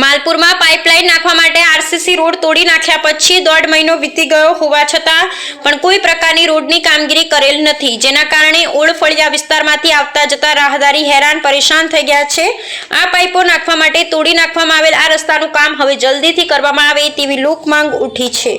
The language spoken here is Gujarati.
માલપુરમાં પાઇપલાઇન નાખવા માટે આરસીસી રોડ તોડી નાખ્યા પછી દોઢ મહિનો વીતી ગયો હોવા છતાં પણ કોઈ પ્રકારની રોડની કામગીરી કરેલ નથી. જેના કારણે ઓળફળિયા વિસ્તારમાંથી આવતા જતા રાહદારી હેરાન, પરેશાન થઈ ગયા છે. આ પાઇપો નાખવા માટે તોડી નાખવામાં આવેલ આ રસ્તાનું કામ હવે જલ્દીથી કરવામાં આવે તેવી લોક માંગ ઉઠી છે.